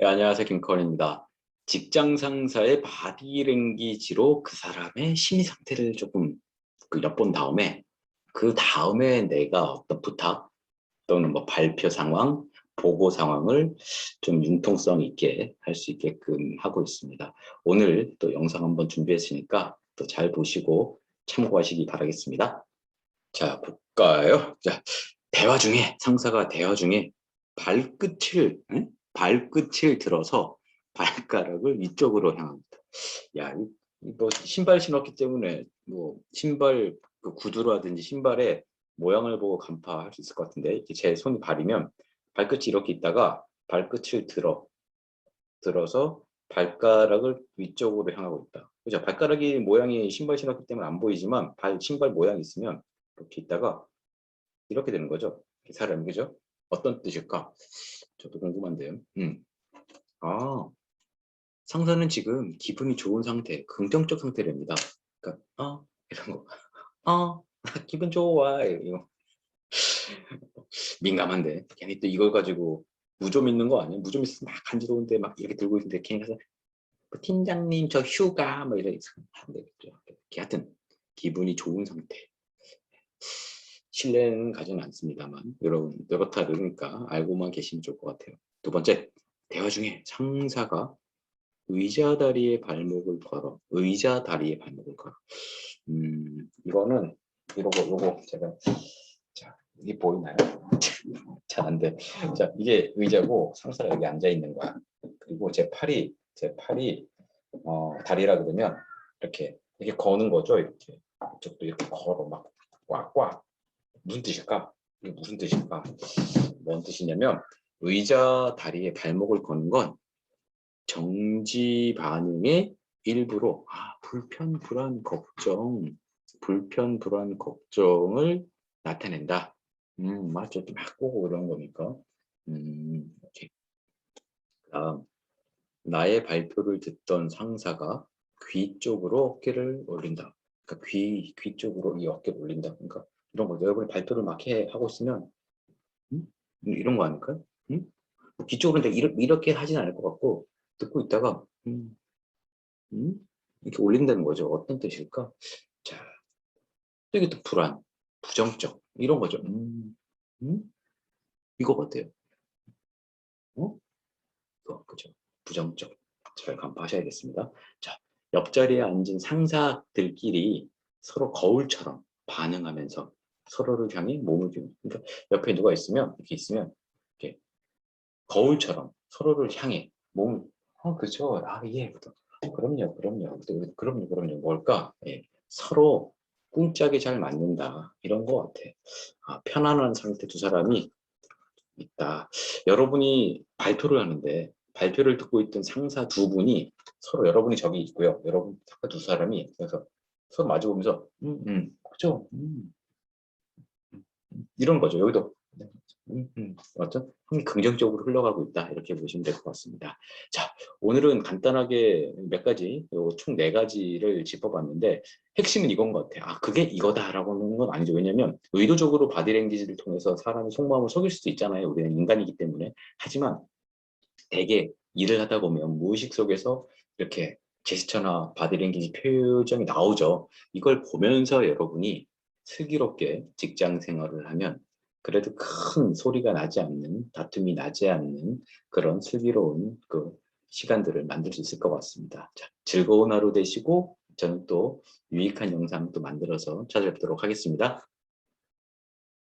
네, 안녕하세요. 김커원입니다. 직장 상사의 바디랭귀지로 그 사람의 심리 상태를 조금 그 엿본 다음에 그 다음에 내가 어떤 부탁 또는 뭐 발표 상황, 보고 상황을 좀 융통성 있게 할 수 있게끔 하고 있습니다. 오늘 또 영상 한번 준비했으니까 또 잘 보시고 참고하시기 바라겠습니다. 자, 볼까요? 자, 대화 중에 상사가 대화 중에 발끝을 응? 발끝을 들어서 발가락을 위쪽으로 향합니다. 야, 이, 뭐 신발 신었기 때문에 뭐 신발 그 구두라든지 신발의 모양을 보고 간파할 수 있을 것 같은데 제 손이 발이면 발끝이 이렇게 있다가 발끝을 들어 들어서 발가락을 위쪽으로 향하고 있다. 그죠? 발가락이 모양이 신발 신었기 때문에 안 보이지만 발 신발 모양이 있으면 이렇게 있다가 이렇게 되는 거죠. 이 사람이 그죠? 어떤 뜻일까? 저도 궁금한데요. 음. 아, 상사는 지금 기분이 좋은 상태, 긍정적 상태랍니다. 그러니까 아 이런 거, 아 기분 좋아 이거 민감한데 괜히 또 이걸 가지고 무좀 있는 거 아니에요? 무좀 있으면 막 간지러운데 막 이렇게 들고 있는데 괜히 가서 뭐 팀장님 저 휴가 뭐 이래 안 되겠죠. 하여튼 기분이 좋은 상태. 신뢰는 가지는 않습니다만 여러분 여렇다 그러니까 알고만 계시면 좋을 것 같아요. 두 번째 대화 중에 상사가 의자 다리에 발목을 걸어 의자 다리에 발목을 걸어. 음 이거는 이러고 요거 제가 자 이게 보이나요? 잘 안 돼. 자 이게 의자고 상사가 여기 앉아 있는 거야. 그리고 제 팔이 제 팔이 어 다리라 그러면 이렇게 이렇게 거는 거죠 이렇게. 이쪽도 이렇게 걸어 막 꽉꽉 무슨 뜻일까? 이게 무슨 뜻일까? 뭔 뜻이냐면 의자 다리에 발목을 거는 건 정지 반응의 일부로 아, 불편, 불안, 걱정, 불편, 불안, 걱정을 나타낸다. 음, 맞죠. 막 꼬고 그런 거니까. 음, 이렇게. 그다음 나의 발표를 듣던 상사가 귀 쪽으로 어깨를 올린다. 그러니까 귀, 귀 쪽으로 이 어깨를 올린다. 그러니까 이런 거죠. 여러분이 발표를 막 해, 하고 있으면 음? 이런 거 아닐까요? 음? 뒤쪽으로 이렇게, 이렇게 하진 않을 것 같고 듣고 있다가 음, 음? 이렇게 올린다는 거죠. 어떤 뜻일까? 자, 이게 또 불안, 부정적 이런 거죠. 음, 음? 이거 어때요? 어? 이거 그죠? 부정적 잘 간파하셔야겠습니다. 자, 옆자리에 앉은 상사들끼리 서로 거울처럼 반응하면서 서로를 향해 몸을 주는. 그러니까 옆에 누가 있으면 이렇게 있으면 이렇게 거울처럼 서로를 향해 몸을 어 그렇죠. 아예 그럼요 그럼요. 그럼요 그럼요. 뭘까? 예, 서로 꿍짝이 잘 맞는다. 이런 것 같아. 아, 편안한 상태 두 사람이 있다. 여러분이 발표를 하는데 발표를 듣고 있던 상사 두 분이 서로 여러분이 저기 있고요. 여러분 두 사람이. 그래서 서로 마주보면서 음, 음, 그죠. 음. 이런 거죠. 여기도 음, 음, 맞죠? 긍정적으로 흘러가고 있다 이렇게 보시면 될 것 같습니다. 자, 오늘은 간단하게 몇 가지, 총 네 가지를 짚어봤는데 핵심은 이건 것 같아요. 아, 그게 이거다라고 하는 건 아니죠. 왜냐하면 의도적으로 바디랭귀지를 통해서 사람의 속마음을 속일 수도 있잖아요. 우리는 인간이기 때문에. 하지만 대개 일을 하다 보면 무의식 속에서 이렇게 제스처나 바디랭귀지 표정이 나오죠. 이걸 보면서 여러분이 슬기롭게 직장 생활을 하면 그래도 큰 소리가 나지 않는 다툼이 나지 않는 그런 슬기로운 그 시간들을 만들 수 있을 것 같습니다. 자, 즐거운 하루 되시고 저는 또 유익한 영상 또 만들어서 찾아뵙도록 하겠습니다.